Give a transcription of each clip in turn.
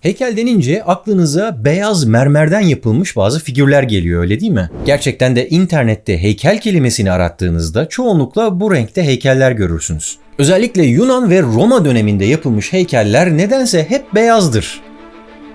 Heykel denince aklınıza beyaz mermerden yapılmış bazı figürler geliyor öyle değil mi? Gerçekten de internette heykel kelimesini arattığınızda çoğunlukla bu renkte heykeller görürsünüz. Özellikle Yunan ve Roma döneminde yapılmış heykeller nedense hep beyazdır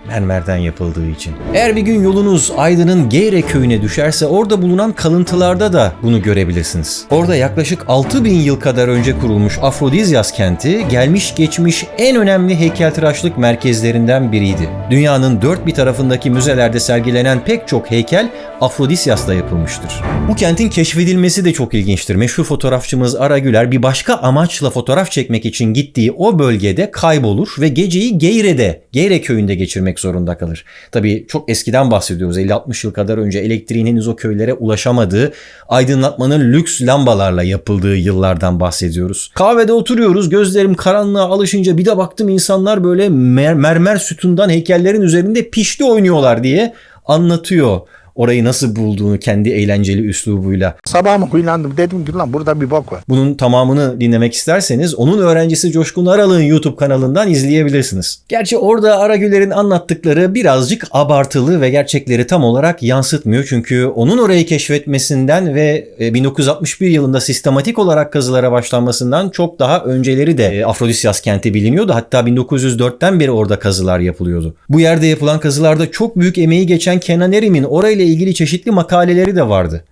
mermerden yapıldığı için. Eğer bir gün yolunuz Aydın'ın Geyre köyüne düşerse orada bulunan kalıntılarda da bunu görebilirsiniz. Orada yaklaşık 6000 yıl kadar önce kurulmuş Afrodizyas kenti gelmiş geçmiş en önemli heykeltıraşlık merkezlerinden biriydi. Dünyanın dört bir tarafındaki müzelerde sergilenen pek çok heykel Afrodisyas'ta yapılmıştır. Bu kentin keşfedilmesi de çok ilginçtir. Meşhur fotoğrafçımız Ara Güler bir başka amaçla fotoğraf çekmek için gittiği o bölgede kaybolur ve geceyi Geyre'de, Geyre köyünde geçirmek zorunda kalır. Tabii çok eskiden bahsediyoruz. 50-60 yıl kadar önce elektriğin henüz o köylere ulaşamadığı, aydınlatmanın lüks lambalarla yapıldığı yıllardan bahsediyoruz. Kahvede oturuyoruz. Gözlerim karanlığa alışınca bir de baktım insanlar böyle mer- mermer sütundan heykellerin üzerinde pişti oynuyorlar diye anlatıyor orayı nasıl bulduğunu kendi eğlenceli üslubuyla. Sabah mı huylandım dedim ki lan burada bir bok var. Bunun tamamını dinlemek isterseniz onun öğrencisi Coşkun Aralık'ın YouTube kanalından izleyebilirsiniz. Gerçi orada Aragüler'in anlattıkları birazcık abartılı ve gerçekleri tam olarak yansıtmıyor. Çünkü onun orayı keşfetmesinden ve e, 1961 yılında sistematik olarak kazılara başlanmasından çok daha önceleri de e, Afrodisyas kenti biliniyordu. Hatta 1904'ten beri orada kazılar yapılıyordu. Bu yerde yapılan kazılarda çok büyük emeği geçen Kenan Erim'in orayla ilgili çeşitli makaleleri de vardı.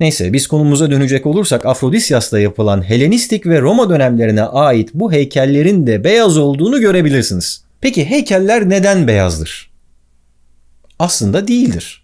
Neyse biz konumuza dönecek olursak Afrodisyas'ta yapılan Helenistik ve Roma dönemlerine ait bu heykellerin de beyaz olduğunu görebilirsiniz. Peki heykeller neden beyazdır? Aslında değildir.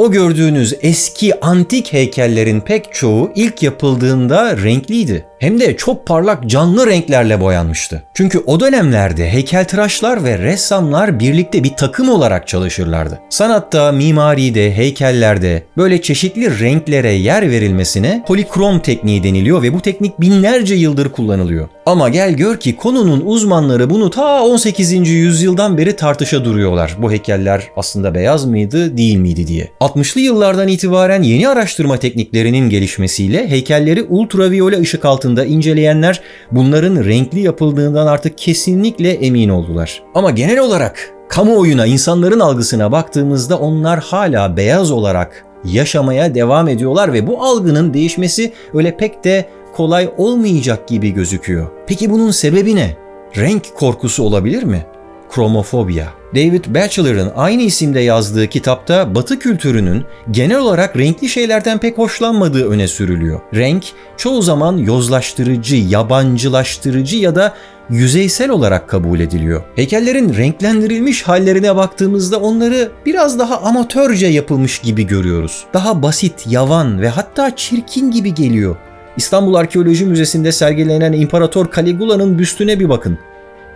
O gördüğünüz eski antik heykellerin pek çoğu ilk yapıldığında renkliydi. Hem de çok parlak canlı renklerle boyanmıştı. Çünkü o dönemlerde heykeltıraşlar ve ressamlar birlikte bir takım olarak çalışırlardı. Sanatta, mimaride, heykellerde böyle çeşitli renklere yer verilmesine polikrom tekniği deniliyor ve bu teknik binlerce yıldır kullanılıyor. Ama gel gör ki konunun uzmanları bunu ta 18. yüzyıldan beri tartışa duruyorlar. Bu heykeller aslında beyaz mıydı, değil miydi diye. 60'lı yıllardan itibaren yeni araştırma tekniklerinin gelişmesiyle heykelleri ultraviyole ışık altında inceleyenler bunların renkli yapıldığından artık kesinlikle emin oldular. Ama genel olarak kamuoyuna, insanların algısına baktığımızda onlar hala beyaz olarak yaşamaya devam ediyorlar ve bu algının değişmesi öyle pek de kolay olmayacak gibi gözüküyor. Peki bunun sebebi ne? Renk korkusu olabilir mi? Kromofobia. David Batchelor'ın aynı isimde yazdığı kitapta Batı kültürünün genel olarak renkli şeylerden pek hoşlanmadığı öne sürülüyor. Renk çoğu zaman yozlaştırıcı, yabancılaştırıcı ya da yüzeysel olarak kabul ediliyor. Heykellerin renklendirilmiş hallerine baktığımızda onları biraz daha amatörce yapılmış gibi görüyoruz. Daha basit, yavan ve hatta çirkin gibi geliyor. İstanbul Arkeoloji Müzesi'nde sergilenen İmparator Caligula'nın büstüne bir bakın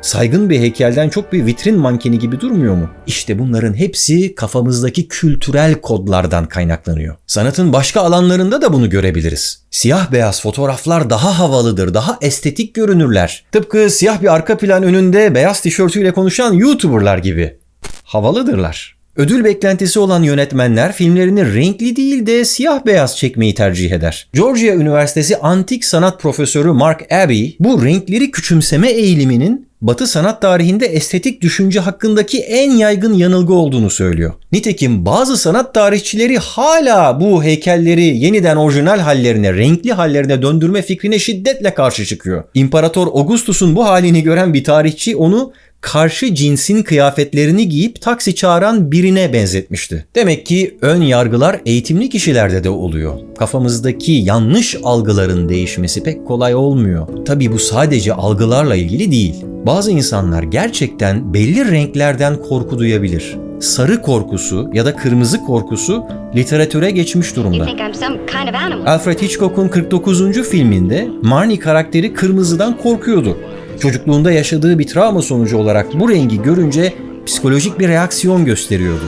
saygın bir heykelden çok bir vitrin mankeni gibi durmuyor mu? İşte bunların hepsi kafamızdaki kültürel kodlardan kaynaklanıyor. Sanatın başka alanlarında da bunu görebiliriz. Siyah beyaz fotoğraflar daha havalıdır, daha estetik görünürler. Tıpkı siyah bir arka plan önünde beyaz tişörtüyle konuşan YouTuber'lar gibi. Havalıdırlar. Ödül beklentisi olan yönetmenler filmlerini renkli değil de siyah beyaz çekmeyi tercih eder. Georgia Üniversitesi Antik Sanat Profesörü Mark Abbey bu renkleri küçümseme eğiliminin Batı sanat tarihinde estetik düşünce hakkındaki en yaygın yanılgı olduğunu söylüyor. Nitekim bazı sanat tarihçileri hala bu heykelleri yeniden orijinal hallerine, renkli hallerine döndürme fikrine şiddetle karşı çıkıyor. İmparator Augustus'un bu halini gören bir tarihçi onu karşı cinsin kıyafetlerini giyip taksi çağıran birine benzetmişti. Demek ki ön yargılar eğitimli kişilerde de oluyor. Kafamızdaki yanlış algıların değişmesi pek kolay olmuyor. Tabii bu sadece algılarla ilgili değil. Bazı insanlar gerçekten belli renklerden korku duyabilir. Sarı korkusu ya da kırmızı korkusu literatüre geçmiş durumda. kind of? Alfred Hitchcock'un 49. filminde Marnie karakteri kırmızıdan korkuyordu. Çocukluğunda yaşadığı bir travma sonucu olarak bu rengi görünce psikolojik bir reaksiyon gösteriyordu.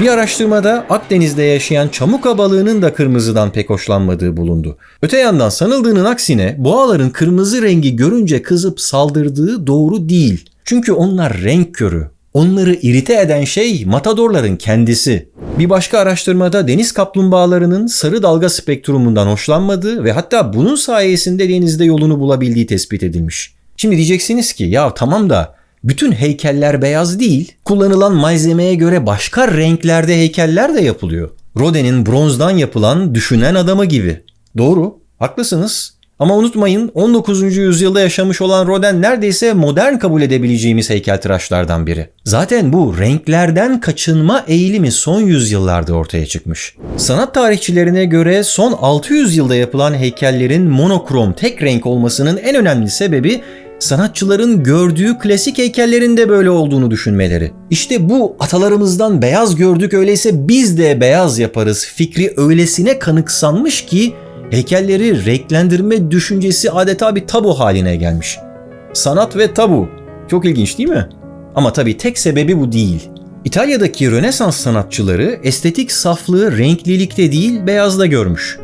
Bir araştırmada Akdeniz'de yaşayan çamuka balığının da kırmızıdan pek hoşlanmadığı bulundu. Öte yandan sanıldığının aksine boğaların kırmızı rengi görünce kızıp saldırdığı doğru değil. Çünkü onlar renk körü. Onları irite eden şey matadorların kendisi. Bir başka araştırmada deniz kaplumbağalarının sarı dalga spektrumundan hoşlanmadığı ve hatta bunun sayesinde denizde yolunu bulabildiği tespit edilmiş. Şimdi diyeceksiniz ki ya tamam da bütün heykeller beyaz değil. Kullanılan malzemeye göre başka renklerde heykeller de yapılıyor. Rodin'in bronzdan yapılan düşünen adamı gibi. Doğru, haklısınız. Ama unutmayın 19. yüzyılda yaşamış olan Rodin neredeyse modern kabul edebileceğimiz heykeltıraşlardan biri. Zaten bu renklerden kaçınma eğilimi son yüzyıllarda ortaya çıkmış. Sanat tarihçilerine göre son 600 yılda yapılan heykellerin monokrom tek renk olmasının en önemli sebebi sanatçıların gördüğü klasik heykellerin de böyle olduğunu düşünmeleri. İşte bu atalarımızdan beyaz gördük öyleyse biz de beyaz yaparız fikri öylesine kanıksanmış ki heykelleri renklendirme düşüncesi adeta bir tabu haline gelmiş. Sanat ve tabu. Çok ilginç değil mi? Ama tabii tek sebebi bu değil. İtalya'daki Rönesans sanatçıları estetik saflığı renklilikte değil beyazda görmüş.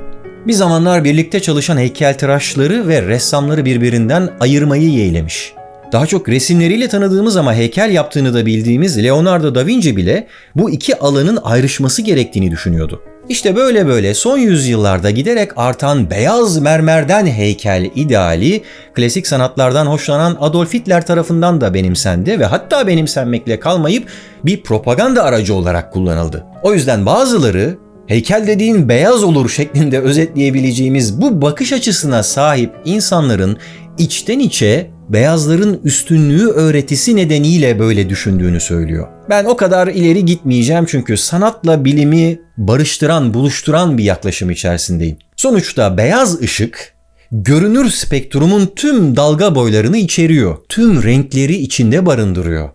Bir zamanlar birlikte çalışan heykeltıraşları ve ressamları birbirinden ayırmayı yeğlemiş. Daha çok resimleriyle tanıdığımız ama heykel yaptığını da bildiğimiz Leonardo da Vinci bile bu iki alanın ayrışması gerektiğini düşünüyordu. İşte böyle böyle son yüzyıllarda giderek artan beyaz mermerden heykel ideali klasik sanatlardan hoşlanan Adolf Hitler tarafından da benimsendi ve hatta benimsenmekle kalmayıp bir propaganda aracı olarak kullanıldı. O yüzden bazıları heykel dediğin beyaz olur şeklinde özetleyebileceğimiz bu bakış açısına sahip insanların içten içe beyazların üstünlüğü öğretisi nedeniyle böyle düşündüğünü söylüyor. Ben o kadar ileri gitmeyeceğim çünkü sanatla bilimi barıştıran, buluşturan bir yaklaşım içerisindeyim. Sonuçta beyaz ışık görünür spektrumun tüm dalga boylarını içeriyor. Tüm renkleri içinde barındırıyor.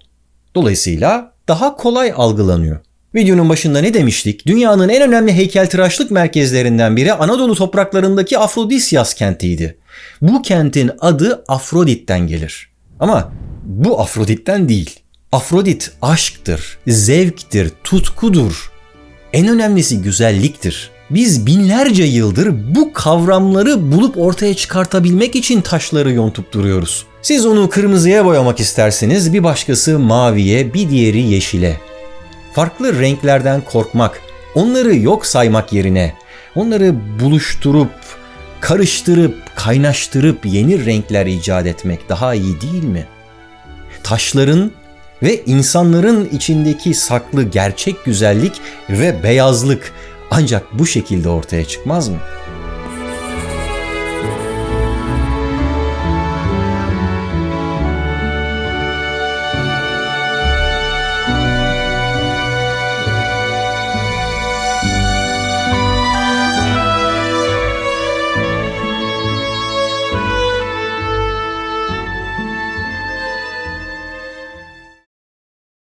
Dolayısıyla daha kolay algılanıyor. Videonun başında ne demiştik? Dünyanın en önemli heykeltıraşlık merkezlerinden biri Anadolu topraklarındaki Afrodisyas kentiydi. Bu kentin adı Afrodit'ten gelir. Ama bu Afrodit'ten değil. Afrodit aşktır, zevktir, tutkudur. En önemlisi güzelliktir. Biz binlerce yıldır bu kavramları bulup ortaya çıkartabilmek için taşları yontup duruyoruz. Siz onu kırmızıya boyamak isterseniz bir başkası maviye, bir diğeri yeşile. Farklı renklerden korkmak, onları yok saymak yerine onları buluşturup, karıştırıp, kaynaştırıp yeni renkler icat etmek daha iyi değil mi? Taşların ve insanların içindeki saklı gerçek güzellik ve beyazlık ancak bu şekilde ortaya çıkmaz mı?